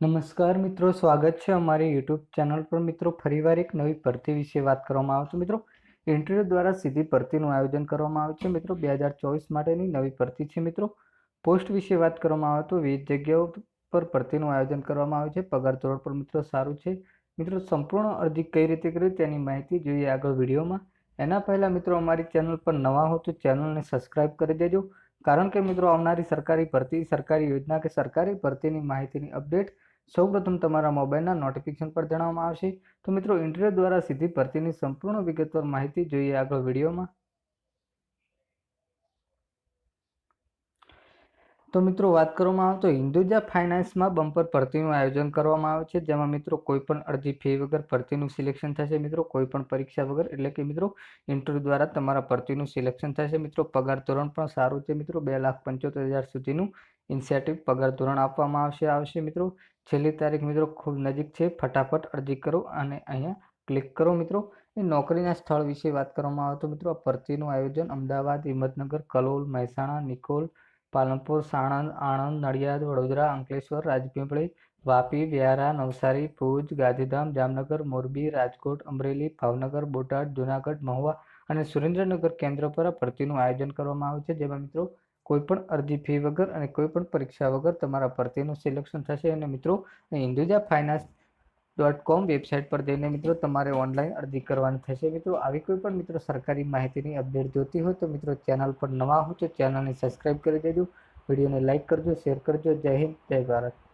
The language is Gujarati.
નમસ્કાર મિત્રો, સ્વાગત છે અમારી યુટ્યુબ ચેનલ પર. મિત્રો, ફરીવાર એક નવી ભરતી વિશે વાત કરવામાં આવે છે. મિત્રો ઇન્ટરવ્યૂ દ્વારા સીધી ભરતીનું આયોજન કરવામાં આવે છે. મિત્રો, બે હજાર ચોવીસ માટેની નવી ભરતી છે. મિત્રો, પોસ્ટ વિશે વાત કરવામાં આવે તો વિવિધ જગ્યાઓ પર ભરતીનું આયોજન કરવામાં આવે છે. પગાર ધોરણ પર મિત્રો સારું છે. મિત્રો, સંપૂર્ણ અરજી કઈ રીતે કરવી તેની માહિતી જોઈએ આગળ વિડીયોમાં. એના પહેલાં મિત્રો, અમારી ચેનલ પર નવા હો તો ચેનલને સબસ્ક્રાઇબ કરી દેજો. કારણ કે મિત્રો, આવનારી સરકારી ભરતી, સરકારી યોજના કે સરકારી ભરતીની માહિતીની અપડેટ સૌપ્રથમ તમારા મોબાઈલના નોટિફિકેશન પર જણાવવામાં આવશે. તો મિત્રો ઇન્ટરવ્યૂ દ્વારા સીધી ભરતીની સંપૂર્ણ વિગતવાર માહિતી જોઈએ આગળ વિડીયોમાં. તો મિત્રો વાત કરવામાં આવે તો હિન્દુજા ફાઇનાન્સમાં બમ્પર ભરતીનું આયોજન કરવામાં આવે છે, જેમાં મિત્રો કોઈ પણ અરજી ફી વગર ભરતીનું સિલેક્શન થશે મિત્રો કોઈ પણ પરીક્ષા વગર, એટલે કે મિત્રો ઇન્ટરવ્યૂ દ્વારા તમારા ભરતીનું સિલેક્શન થશે મિત્રો. પગાર ધોરણ પણ સારું છે મિત્રો, બે લાખ પંચોતેર હજાર સુધીનું ઇન્સેન્ટિવ પગાર ધોરણ આપવામાં આવશે આવશે મિત્રો. છેલ્લી તારીખ મિત્રો ખૂબ નજીક છે, ફટાફટ અરજી કરો અને અહીંયા ક્લિક કરો મિત્રો. એ નોકરીના સ્થળ વિશે વાત કરવામાં આવે તો મિત્રો ભરતીનું આયોજન અમદાવાદ, હિંમતનગર, કલોલ, મહેસાણા, નિકોલ પાલનપુર, સાણંદ, આણંદ, નડિયાદ, વડોદરા, અંકલેશ્વર, રાજપીપળી, વાપી, વ્યારા, નવસારી, ભુજ, ગાંધીધામ, જામનગર, મોરબી, રાજકોટ, અમરેલી, ભાવનગર, બોટાદ, જુનાગઢ, મહુવા અને સુરેન્દ્રનગર કેન્દ્ર પર ભરતીનું આયોજન કરવામાં આવ્યું છે. જેમાં મિત્રો કોઈપણ અરજી ફી વગર અને કોઈપણ પરીક્ષા વગર તમારા ભરતીનું સિલેક્શન થશે અને મિત્રો Hinduja finance dot com website પર જઈને મિત્રો તમારે ઓનલાઈન અરજી કરવાની થશે. મિત્રો, આવી કોઈ પણ મિત્રો સરકારી માહિતીની અપડેટ જોતી હોય તો મિત્રો ચેનલ પર નવા હો તો ચેનલને સબસ્ક્રાઈબ કરી દેજો. વિડીયોને લાઇક કરજો શેર કરજો. જય હિન્દ, જય ભારત.